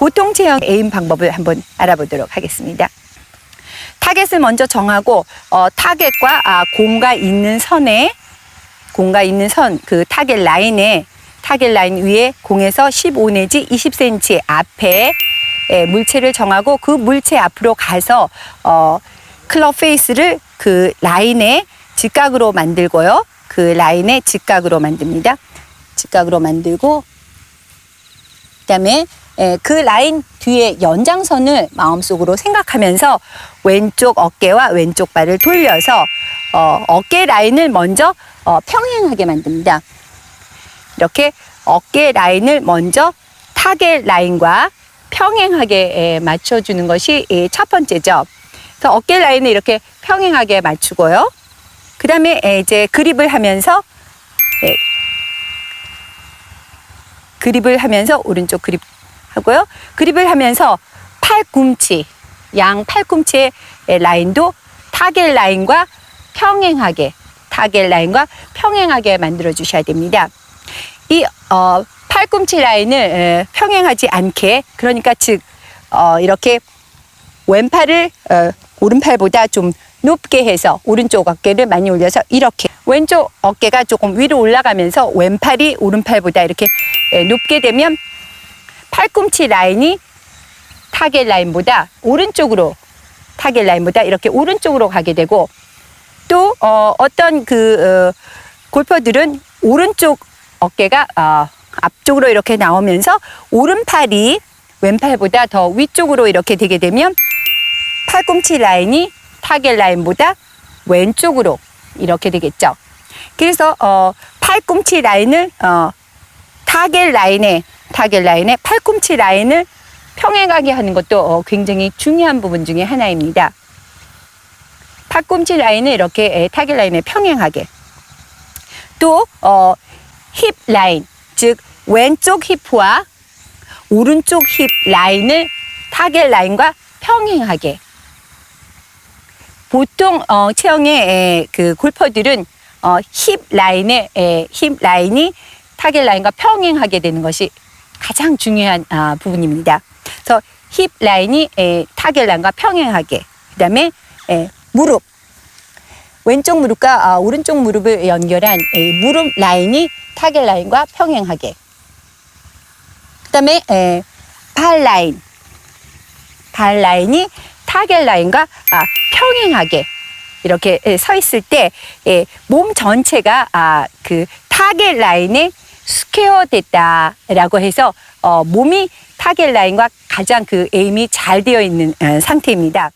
보통 체형 에임 방법을 한번 알아보도록 하겠습니다. 타겟을 먼저 정하고 어, 타겟과 아, 공과 있는 선에 공과 있는 선 그 타겟 라인에 타겟 라인 위에 공에서 15 내지 20cm 앞에 에, 물체를 정하고 그 물체 앞으로 가서 어, 클럽 페이스를 그 라인에 직각으로 만들고요. 그 라인에 직각으로 만듭니다. 직각으로 만들고 그다음에 에, 그 라인 뒤에 연장선을 마음속으로 생각하면서 왼쪽 어깨와 왼쪽 발을 돌려서 어, 어깨 라인을 먼저 어, 평행하게 만듭니다. 이렇게 어깨 라인을 먼저 타겟 라인과 평행하게 에, 맞춰주는 것이 이첫 번째죠. 그래서 어깨 라인을 이렇게 평행하게 맞추고요. 그 다음에 이제 그립을 하면서 에, 그립을 하면서 오른쪽 그립 하고요. 그립을 하면서 팔꿈치, 양 팔꿈치의 라인도 타겟 라인과 평행하게, 타겟 라인과 평행하게 만들어 주셔야 됩니다. 이 어, 팔꿈치 라인을 에, 평행하지 않게, 그러니까 즉 어, 이렇게 왼팔을 어, 오른팔보다 좀 높게 해서 오른쪽 어깨를 많이 올려서 이렇게 왼쪽 어깨가 조금 위로 올라가면서 왼팔이 오른팔보다 이렇게 에, 높게 되면 팔꿈치 라인이 타겟 라인보다 오른쪽으로 타겟 라인보다 이렇게 오른쪽으로 가게 되고 또 어, 어떤 그 어, 골퍼들은 오른쪽 어깨가 어, 앞쪽으로 이렇게 나오면서 오른팔이 왼팔보다 더 위쪽으로 이렇게 되게 되면 팔꿈치 라인이 타겟 라인보다 왼쪽으로 이렇게 되겠죠. 그래서 어, 팔꿈치 라인을 어, 타겟 라인에 타겟 라인에 팔꿈치 라인을 평행하게 하는 것도 어, 굉장히 중요한 부분 중에 하나입니다. 팔꿈치 라인을 이렇게 에, 타겟 라인에 평행하게 또 어, 힙 라인 즉 왼쪽 힙과 오른쪽 힙 라인을 타겟 라인과 평행하게 보통 어, 체형의 에, 그 골퍼들은 어, 힙 라인의 에, 힙 라인이 타겟 라인과 평행하게 되는 것이 가장 중요한 아, 부분입니다. 그래서 힙 라인이 에, 타겟 라인과 평행하게 그다음에 에, 무릎. 왼쪽 무릎과 아, 오른쪽 무릎을 연결한 에, 무릎 라인이 타겟 라인과 평행하게. 그다음에 에, 발 라인. 발 라인이 타겟 라인과 아, 평행하게 이렇게 에, 서 있을 때 몸 전체가 아, 그 타겟 라인에 스퀘어 됐다라고 해서 어, 몸이 타겟 라인과 가장 그 에임이 잘 되어 있는 어, 상태입니다.